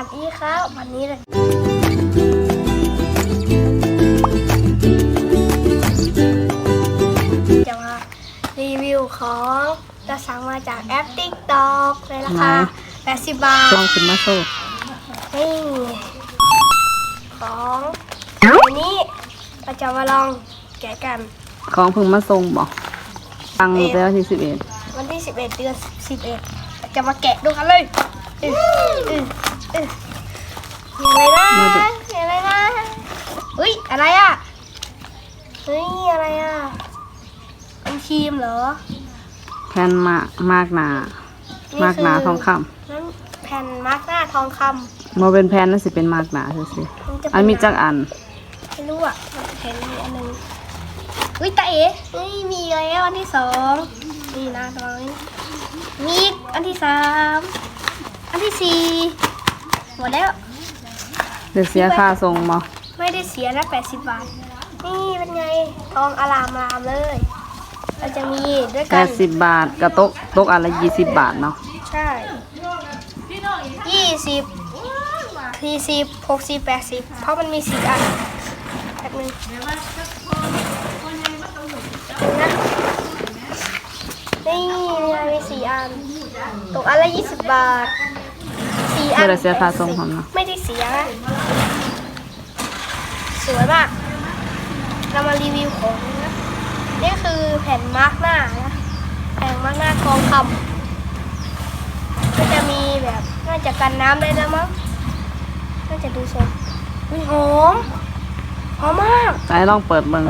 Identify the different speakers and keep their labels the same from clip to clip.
Speaker 1: วัสดีครับ วันนี้เลยจะมารีวิวของจะสั่งมาจากแอป TikTok ในราคา80 บาท
Speaker 2: ลองขึ้นมาโซ่
Speaker 1: นี่ของอันนี้เราจะมาลองแกะกัน
Speaker 2: ของเพึ่งมาส่งบอกตังไปแล้วที่สิบเอ็ด
Speaker 1: วันที่11เดือน11เราจะมาแกะดูกันเลยอื้ออื้ออื้อมีอะไรนะมีอะไรนะอุ้ยอะไรอะเฮ้ยอะไรอะเป็นค รีมเหรอ
Speaker 2: แผ่นมากมากหนา
Speaker 1: นี่
Speaker 2: มากหนา
Speaker 1: คือ
Speaker 2: ทองค
Speaker 1: นั่นแผ่นมาร์กหน้าทองคำ
Speaker 2: โมเป็นแผ่นนั่นสิเป็นมากหนาสิสิำ
Speaker 1: มันจะเป็
Speaker 2: อันมีจักอัน
Speaker 1: ไม่รู้อะมันเห็นมีอันหนึงอุ้ยตาเอ๋เฮ้ยมีแล้วอันที่สองนี่นะตรงนี้มีอีกอันที่สามอันที่สี่หมดแล้ว
Speaker 2: เดี๋ยวเสียค่าส่งมา
Speaker 1: ไม่ได้เสียนะ80 บาท นี่เป็นไง ทองอลามอลามเลย เราจะมีด้วย
Speaker 2: แป
Speaker 1: กัน
Speaker 2: ดสิบบาทกับโต๊ะโต๊ะอันละยี่สิบบาทเนาะ
Speaker 1: ใช่ยี่สิบสี่สิบหกสิบแปดสิบเพราะมันมีสี่อันแบบนึงนะนี่มีอะไรมีสี่อัน ตกอันละยี่สิบบาทสี่อัน
Speaker 2: เพื่อเสียค่าส่งผมเนาะ
Speaker 1: ไม่ได้เสียนะสวยมาก เรามารีวิวของ นะนี่คือแผ่นมาร์กหน้านะแผ่นมาร์กหน้าทองคำก็จะมีแบบน่าจะกันน้ำได้แล้วมั้งน่าจะดูทรงอุ๊ยหอมหอมมาก
Speaker 2: ไอ้ลองเปิดเบิ่ง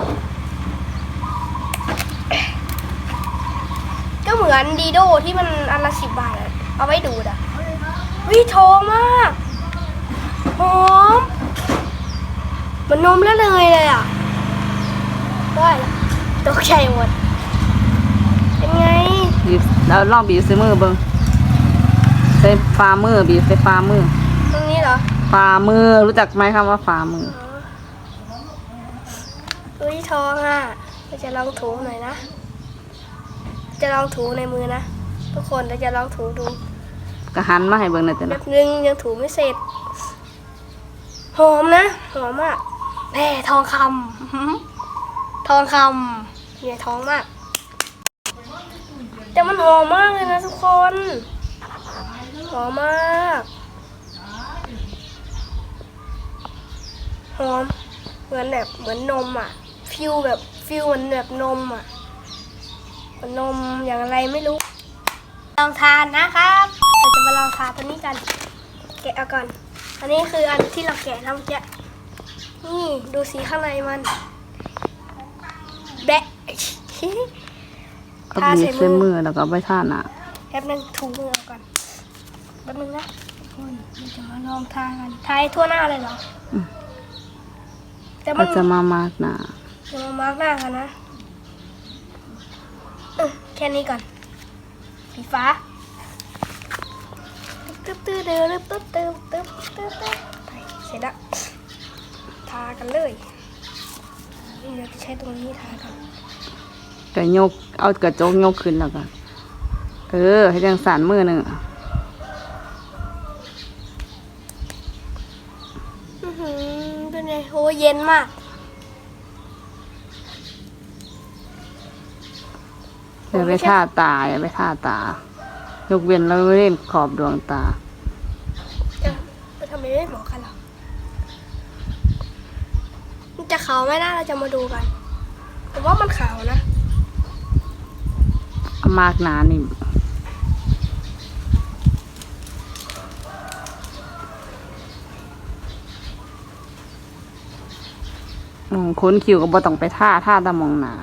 Speaker 1: ก็เหมือนดีโดที่มันอันละสิบบาทอะเอาไว้ดูดอะวิทองมากหอมเหมันนมแล้วเลยเลยอะได้ ตกใจหมด เป็นไง
Speaker 2: บีบแล้วลองบีบใส่มือเบิ่งใส่ฝ่ามือบีบใส่ฝ่ามือ
Speaker 1: ตรงนี้เหรอ
Speaker 2: ฝ่ามือรู้จักไหมคำว่าฝ่ามือ
Speaker 1: อุ้ยทองอะเราจะลองถูหน่อยนะ จะลองถูในมือนะ ทุกคนเราจะลองถูดู
Speaker 2: ก็หันมาให้เบิ่งหน่อยจ้ะ
Speaker 1: แบ
Speaker 2: นะ
Speaker 1: บนึงยังถูไม่เสร็จ หอมนะ หอมมากแม่ทองคำ ทองคำใหญ่ท้องมาก แต่มันหอมมากเลยนะทุกคนหอมมากหอมเหมือนแบบเหมือนนมอะ ฟิลแบบฟิลเหมือนแบบนมอะเหมือนนมอย่างไรไม่รู้ ลองทานนะครับเราจะมาลองทานตัวนี้กัน แกะเอาก่อน อันนี้คืออันที่เราแกะนะเมื่อกี้นี่ดูสีข้างในมันแบะ
Speaker 2: ก็
Speaker 1: ทา
Speaker 2: บี
Speaker 1: ใส่
Speaker 2: เซ
Speaker 1: ม
Speaker 2: มื
Speaker 1: อ
Speaker 2: แล้วก็เอไปท่าหน่ะ
Speaker 1: แป๊บนึงถูมือก่อนแป๊บนึงนะเดี๋จะมาลองทากันทายทั่วหน้าเลยเหรออแต่
Speaker 2: จะจะมามากหน้า
Speaker 1: จามาร์กหน้ากันนะแค่นี้ก่อนสีฟ้าตึ๊บตึ๊บตึ๊บเดินตึ๊บตึ๊บตึ๊บตึ๊บตึ๊บไปเสร็จแล้วทากันเลยนี่เราจะใช้ตรงนี้ทากัน
Speaker 2: ก็ยก เอากระจกยกขึ้นแล้วก็เออ ให้จังสานมือหนึ่ง
Speaker 1: อื้อหือเป็นไงโอ้เย็นมาก
Speaker 2: อย่าไปท่าตาอย่าไปท่าตา ยกเว้นเราเล่นขอบดวงตา
Speaker 1: เอ้าไปทำไมไม่บอกกันหรอมันจะขาวไหมนะเราจะมาดูกันผมว่ามันขาวนะ
Speaker 2: เอา มากหนานี่อืมค้นคิวก็บ่ต้องไปท่าท่าตามองหนา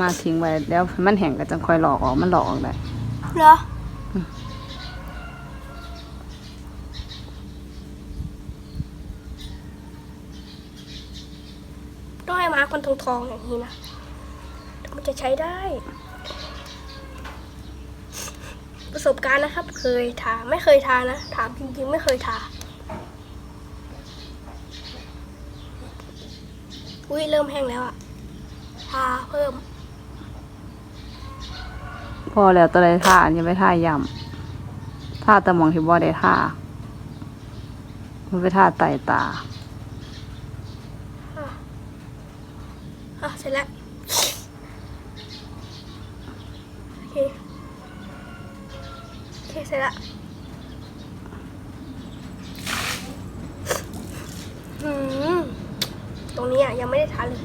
Speaker 2: มาทิ้งไว้แล้วมันแห้งก็จังค่อยหลอกออกมันหลอกออกได้
Speaker 1: เหรอต้องให้ มาร์กมันทองๆอย่างนี้นะ มันจะใช้ได้ ประสบการณ์นะครับ เคยทาไม่เคยทานะ ถามจริงๆ ไม่เคยทา อุ้ยเริ่มแห้งแล้วอะทาเพิ่ม
Speaker 2: พอแล้วตัวใดท่าอันนี้ไปท่ายำท่าตะมองที่บ่ได้ท่ามันไปท่าไตตา
Speaker 1: อะเสร็จแล้ว โอเค โอเค เสร็จแล้วหืมตรงนี้อะยังไม่ได้ทาเลย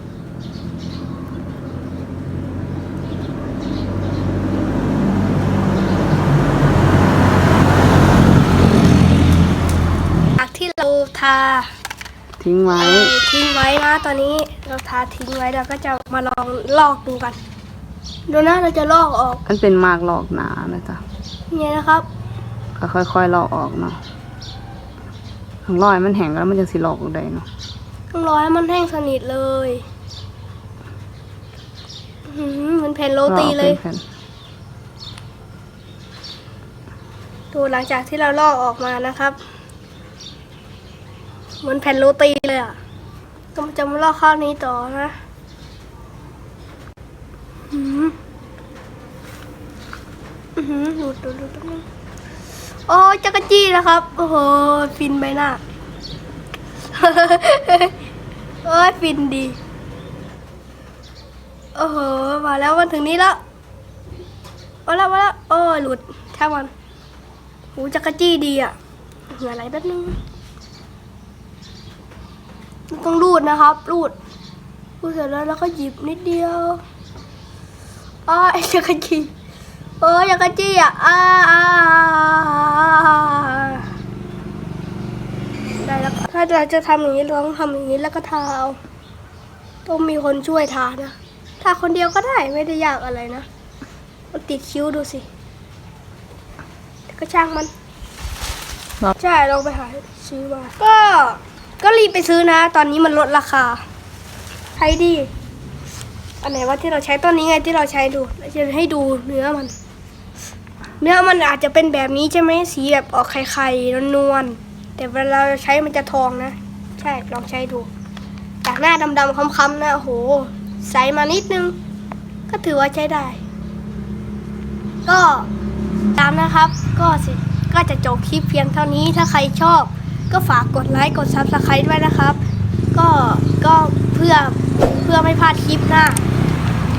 Speaker 1: จากที่เราทา
Speaker 2: ทิ้งไว้
Speaker 1: ทิ้งไว้นะ ตอนนี้เราทาทิ้งไว้เราก็จะมาลองลอกดูกันดูนะเราจะลอกออก
Speaker 2: มันเป็นมากหลอกหนานะจ๊ะ
Speaker 1: เนี่ยนะครับ
Speaker 2: ก็ค่อยๆลอกออกเนาะข้างลอยมันแห้งแล้วมันจะสิลอกออกได้เนาะ
Speaker 1: ต้องรอให้มันแห้งสนิทเลยอื้อหือเหมันแผ่นโรตีเลย
Speaker 2: อกเป็นแผ่น
Speaker 1: ดูหลังจากที่เราลอกออกมานะครับ เหมือนแผ่นโรตีเลยอะก็จะมาลอกข้าวนี้ต่อนะอื้อหืออื้อหือดูดูดูดูโอ้จักรจี้นะครับ โอ้โห ฟินไปหน้าโอ้ยฟินดี โอ้โห มาแล้วมาถึงนี้แล้วมาแล้วมาแล้วโอ้ยหลุดช่มันหูจักรจี้ดีอะเหงื่อไหลแป๊บนึง ต้องรูดนะครับ รูดรูดเสร็จแล้วแล้วก็หยิบนิดเดียวอ้ายจักรจี้โอ้ยจักรจี้อะอ้าอ้าได้แล้วถ้าเราจะทำอย่างนี้เราต้องทำอย่างนี้แล้วก็ทาเอาต้องมีคนช่วยทานะทาคนเดียวก็ได้ไม่ได้ยากอะไรนะมันติดคิ้วดูสิก็ช่างมันใช่ลองไปหาซื้อมาก็ ก็รีบไปซื้อนะ ตอนนี้มันลดราคาใช้ดี อันไหนว่าที่เราใช้ต้นนี้ไงที่เราใช้ดูจะให้ดูเนื้อมัน เนื้อมันอาจจะเป็นแบบนี้ใช่ไหมสีแบบออกไข่ๆนวลๆแต่เวลาเราใช้มันจะทองนะ ใช่ลองใช้ดูจากหน้าดำๆค้ำๆนะโอ้โห ใสมานิดนึง ก็ถือว่าใช้ได้ ก็ตามนะครับก็สิก็จะจบคลิปเพียงเท่านี้ถ้าใครชอบ ก็ฝากกดไลค์กดซับสไครต์ด้วยนะครับ ก็ก็เพื่อเพื่อไม่พลาดคลิปหน้า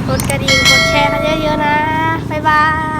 Speaker 1: กดกระดิ่งกดแชร์กันเยอะๆนะ บ๊ายบาย